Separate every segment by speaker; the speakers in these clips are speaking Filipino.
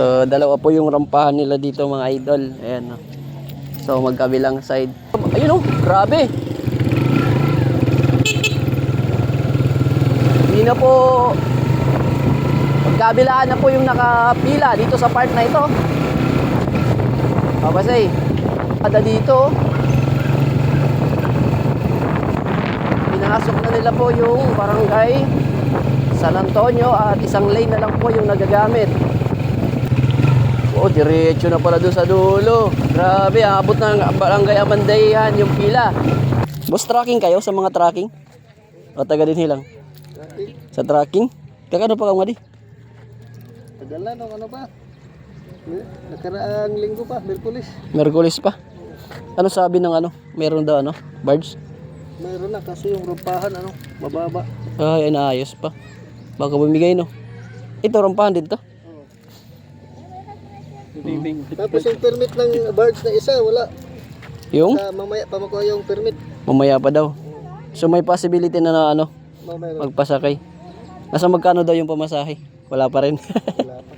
Speaker 1: So, dalawa po yung rampahan nila dito mga idol. Ayan. So, magkabilang side. Ayun oh, grabe. Hindi na po magkabilaan na po yung nakapila dito sa part na ito. Babasay. Ada dito. Pinasok na nila po yung barangay San Antonio at isang lane na lang po yung nagagamit. Oh, diretso na pala doon sa dulo. Grabe, abot ng barangay Amandayan yung pila. Boss, tracking kayo sa mga tracking? O taga din hilang? Sa tracking? Kakano pa ka nga di?
Speaker 2: Tagal na ano ba? Nakaraang linggo pa, Merkulis.
Speaker 1: Merkulis pa. Ano sabi ng ano? Meron daw ano? Barge?
Speaker 2: Mayroon na kasi yung rumpahan ano, mababa.
Speaker 1: Ay, inaayos pa. Baka bumigay no. Ito, rampahan din to.
Speaker 2: Tapos yung permit ng barge na isa, wala.
Speaker 1: Yung?
Speaker 2: Sa mamaya pa makuha yung permit.
Speaker 1: Mamaya pa daw. So may possibility na na ano,
Speaker 2: Mamaya na.
Speaker 1: magpasakay. Nasa magkano daw yung pamasahe? Wala pa rin.
Speaker 2: Wala pa.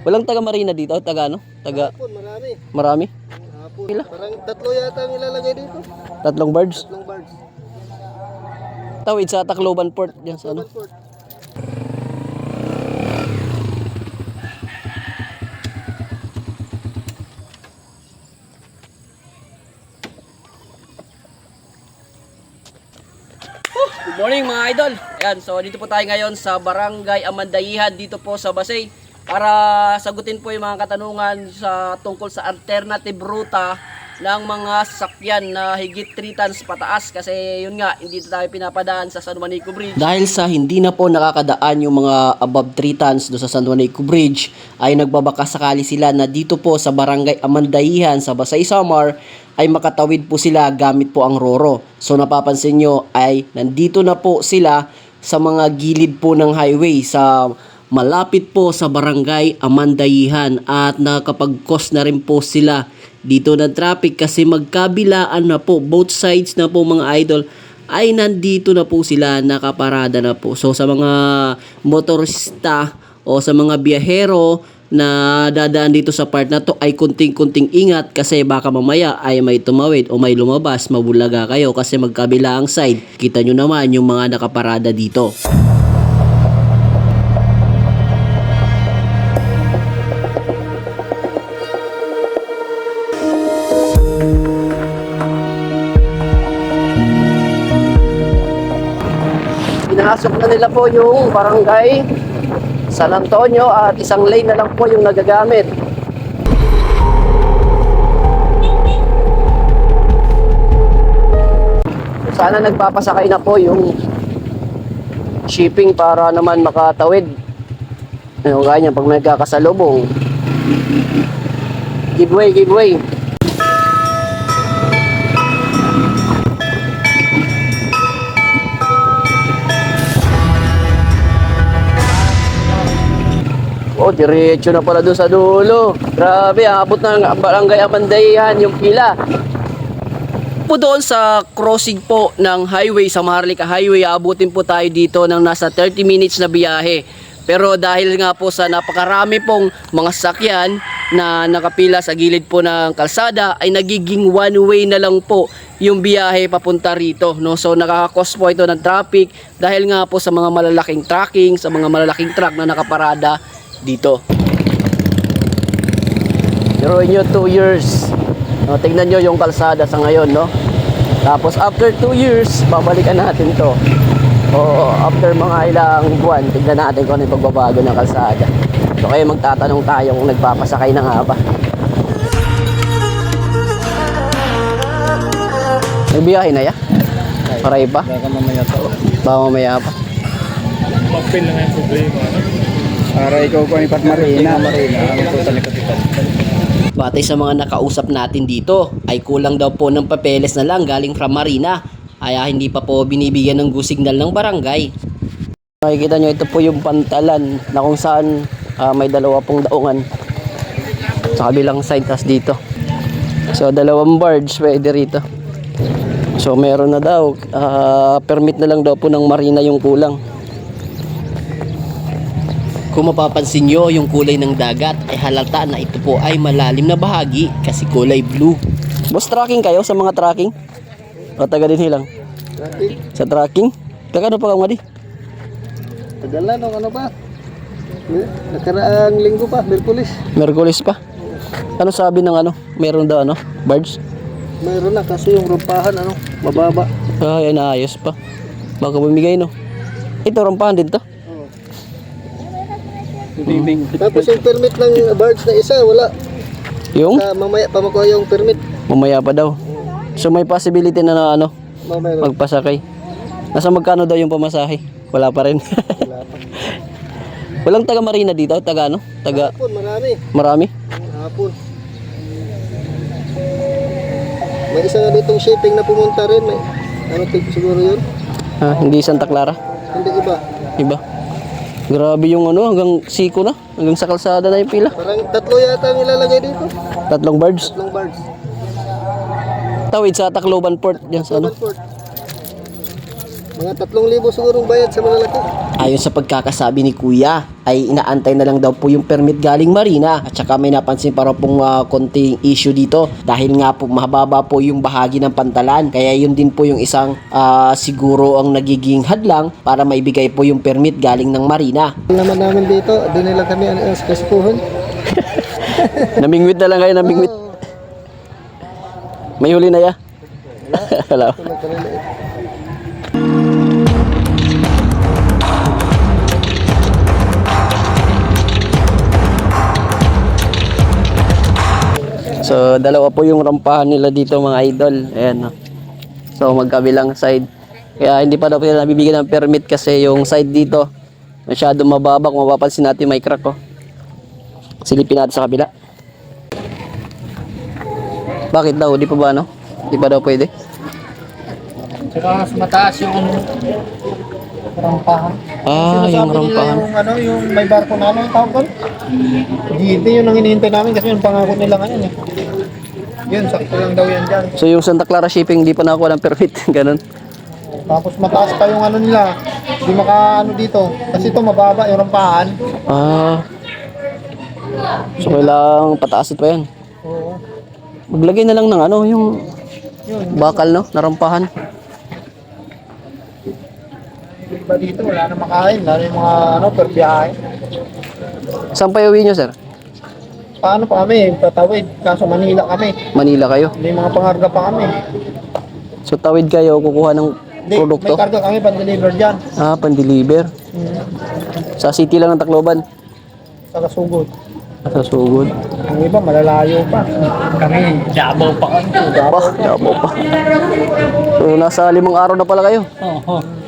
Speaker 1: Walang taga Marina dito, taga ano? Taga
Speaker 2: Hapon, marami.
Speaker 1: marami?
Speaker 2: Hapon.
Speaker 1: Ila?
Speaker 2: Parang tatlo yata ang ilalagay dito.
Speaker 1: Tatlong birds.
Speaker 2: Tatlong barge.
Speaker 1: Tawid sa Tacloban Port diyan sa ano.
Speaker 2: Transport.
Speaker 1: Morning mga idol. Ayan, so dito po tayo ngayon sa Barangay Amandayihan dito po sa Basay para sagutin po yung mga katanungan sa tungkol sa alternative ruta ng mga sasakyan na higit 3 tons pataas kasi yun nga hindi tayo pinapadaan sa San Juanico Bridge. Dahil sa hindi na po nakakadaan yung mga above 3 tons do sa San Juanico Bridge ay nagbabaka sakali sila na dito po sa Barangay Amandayihan sa Basay Samar ay makatawid po sila gamit po ang roro. So napapansin nyo ay nandito na po sila sa mga gilid po ng highway sa malapit po sa barangay Amandayihan at nakapag-cause na rin po sila dito ng traffic kasi magkabilaan na po both sides na po mga idol ay nandito na po sila nakaparada na po. So sa mga motorista o sa mga biyahero na dadaan dito sa part na to ay kunting-kunting ingat kasi baka mamaya ay may tumawid o may lumabas, mabulaga kayo kasi magkabila ang side. Kita nyo naman yung mga nakaparada dito. Pinasok na nila po yung barangay San Antonio at isang lane na lang po yung nagagamit. Sana nagpapasakay na po yung shipping para naman makatawid. Ano ganyan pag may kakasalubong. Giveaway, giveaway. Oh, diretso na pala doon sa dulo. Grabe, abot ng barangay Amandayan yung pila. Po doon sa crossing po ng highway sa Maharlika Highway, abutin po tayo dito ng nasa 30 minutes na biyahe. Pero dahil nga po sa napakarami pong mga sakyan na nakapila sa gilid po ng kalsada ay nagiging one way na lang po yung biyahe papunta rito. No? So nakakakos po ito ng traffic dahil nga po sa mga malalaking trucking, sa mga malalaking truck na nakaparada dito. Pero nyo 2 years. No, tingnan nyo yung kalsada sa ngayon, no? Tapos after 2 years, babalikan natin to. O after mga ilang buwan, tignan natin kung ano yung pagbabago ng kalsada. So kaya magtatanong tayo kung nagpapasakay na nga ba. Nagbiyahe na ya? Paray pa?
Speaker 2: Baka mamaya to.
Speaker 1: Baka mamaya pa.
Speaker 3: Papel lang yung problema.
Speaker 2: Para ikaw ko ipat marina. Marina. Ang likod ito.
Speaker 1: Batay sa mga nakausap natin dito, ay kulang daw po ng papeles na lang galing from Marina. Kaya hindi pa po binibigyan ng go signal ng barangay. Makikita nyo, ito po yung pantalan na kung saan ah, may dalawa pong daungan. Sa kabilang side, tas dito. So, dalawang barge pwede rito. So, meron na daw. ah, permit na lang daw po ng Marina yung kulang. Kung mapapansin nyo, yung kulay ng dagat ay halata na ito po ay malalim na bahagi kasi kulay blue. Boss, tracking kayo sa mga tracking? O taga din lang?
Speaker 2: Dati,
Speaker 1: Sa tracking? Kakano pa ka di?
Speaker 2: tagal na nung ano ba? Nakaraang linggo pa, Merkulis.
Speaker 1: Merkulis pa. Ano sabi ng ano? Meron daw ano? Birds?
Speaker 2: Mayroon na kasi yung rumpahan ano, mababa.
Speaker 1: Ay, ay naayos pa. Baka bumigay no. Ito, rampahan din to.
Speaker 2: Tapos yung permit ng birds na isa, wala.
Speaker 1: Yung?
Speaker 2: Sa mamaya pa makuha yung permit.
Speaker 1: Mamaya pa daw. So may possibility na na ano,
Speaker 2: Mamaya na.
Speaker 1: magpasakay. Nasa magkano daw yung pamasahe? Wala pa rin.
Speaker 2: Wala pa.
Speaker 1: Walang taga Marina dito, taga ano? Taga
Speaker 2: Hapon, marami.
Speaker 1: marami?
Speaker 2: Hapon. May isa nga ditong shipping na pumunta rin. May, ano tig siguro yun?
Speaker 1: Ah, hindi Santa Clara.
Speaker 2: Hindi iba.
Speaker 1: Iba. Grabe yung ano, hanggang siko na. Hanggang sa kalsada na yung pila.
Speaker 2: Parang tatlo yata ang ilalagay dito.
Speaker 1: Tatlong birds.
Speaker 2: Tatlong birds.
Speaker 1: Tawid sa Tacloban Port. Yan sa ano.
Speaker 2: Port. Mga tatlong libo sigurong bayad sa malalaki.
Speaker 1: Ayon sa pagkakasabi ni Kuya, ay inaantay na lang daw po yung permit galing Marina at saka may napansin para pong ah, konting issue dito dahil nga po mababa po yung bahagi ng pantalan kaya yun din po yung isang ah, siguro ang nagiging hadlang para maibigay po yung permit galing ng Marina.
Speaker 2: Naman namin dito, doon nila kami ang kasipuhan.
Speaker 1: namingwit na lang kayo, namingwit. May huli na ya? Wala.
Speaker 2: wala
Speaker 1: So, dalawa po yung rampahan nila dito mga idol. Ayan. So, magkabilang side. Kaya hindi pa daw sila nabibigyan ng permit kasi yung side dito masyado mababa. Kung mapapansin natin may crack oh. Silipin natin sa kabila. Bakit daw? Di pa ba ano? Di pa daw pwede?
Speaker 2: Saka mas mataas yung rampahan.
Speaker 1: Ah, yung
Speaker 2: Sinasabi nila
Speaker 1: rampahan.
Speaker 2: Yung, ano, yung may barko na ano, yung tawag doon? GT yun ang hinihintay namin kasi yung pangako nila ngayon eh. Yun, sakto lang daw yan dyan.
Speaker 1: So, yung Santa Clara shipping, di pa nakuha ng permit. Ganun.
Speaker 2: Tapos mataas pa yung ano nila. Hindi maka ano dito. Kasi ito mababa yung rampahan.
Speaker 1: Ah. So, kailangang pataasin pa yan.
Speaker 2: Oo.
Speaker 1: Maglagay na lang ng ano, yung
Speaker 2: Yun.
Speaker 1: bakal, no? Narampahan.
Speaker 2: Iba dito, wala na makain. Lalo yung mga ano, per biyahe.
Speaker 1: Saan pa iuwi nyo, sir?
Speaker 2: Paano pa kami? Tatawid. Kaso Manila kami.
Speaker 1: Manila kayo.
Speaker 2: May mga pangarga pa kami.
Speaker 1: So, tawid kayo, kukuha ng
Speaker 2: Hindi,
Speaker 1: produkto.
Speaker 2: may karga kami pan-deliver dyan.
Speaker 1: Ah, pan-deliver.
Speaker 2: Hmm.
Speaker 1: Sa city lang ng Tacloban.
Speaker 2: Sa kasugod.
Speaker 1: Sa sugod.
Speaker 2: Ang iba malalayo pa. Kami, Davao pa kami.
Speaker 1: Pa, yabo pa. So, nasa limang araw na pala kayo.
Speaker 2: Oo.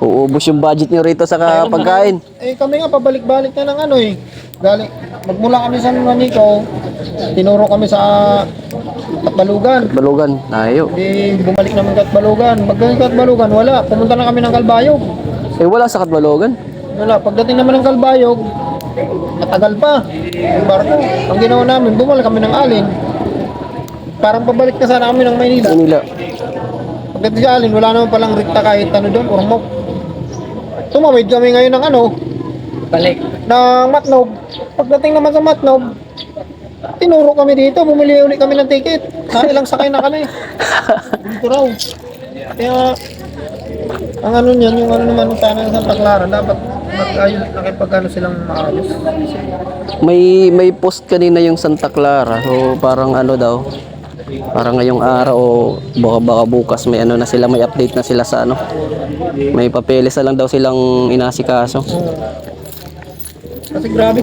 Speaker 1: Uubos yung budget nyo rito sa ka- pagkain.
Speaker 2: Eh kami nga pabalik-balik na ng ano eh. Galing magmula kami sa Manico, tinuro kami sa Katbalugan.
Speaker 1: Balugan. Nayo.
Speaker 2: Di bumalik naman Katbalugan. Pagdating Katbalugan, wala. Pumunta na kami ng Kalbayog.
Speaker 1: Eh, wala sa Katbalogan.
Speaker 2: Wala. Pagdating naman ng Kalbayog, matagal pa. Yung barko. Ang ginawa namin, bumalik kami ng Alin. Parang pabalik na sana kami ng Maynila.
Speaker 1: Manila.
Speaker 2: Pagdating sa Alin, wala naman palang rikta kahit ano doon, urmok. Tumawid kami ngayon ng ano,
Speaker 1: Balik.
Speaker 2: ng Matnog. Pagdating naman sa Matnog, tinuro kami dito, bumili ulit kami ng ticket. Na ilang sakay na kami. Dito raw. Kaya, ang ano niyan, yung ano naman ng Santa Clara, dapat mag-ayos, nakipag-ano silang maayos.
Speaker 1: May may post kanina yung Santa Clara. So parang ano daw. Parang ngayong araw o baka, baka bukas may ano na sila, may update na sila sa ano. May papeles na lang daw silang inasikaso.
Speaker 2: Kasi grabe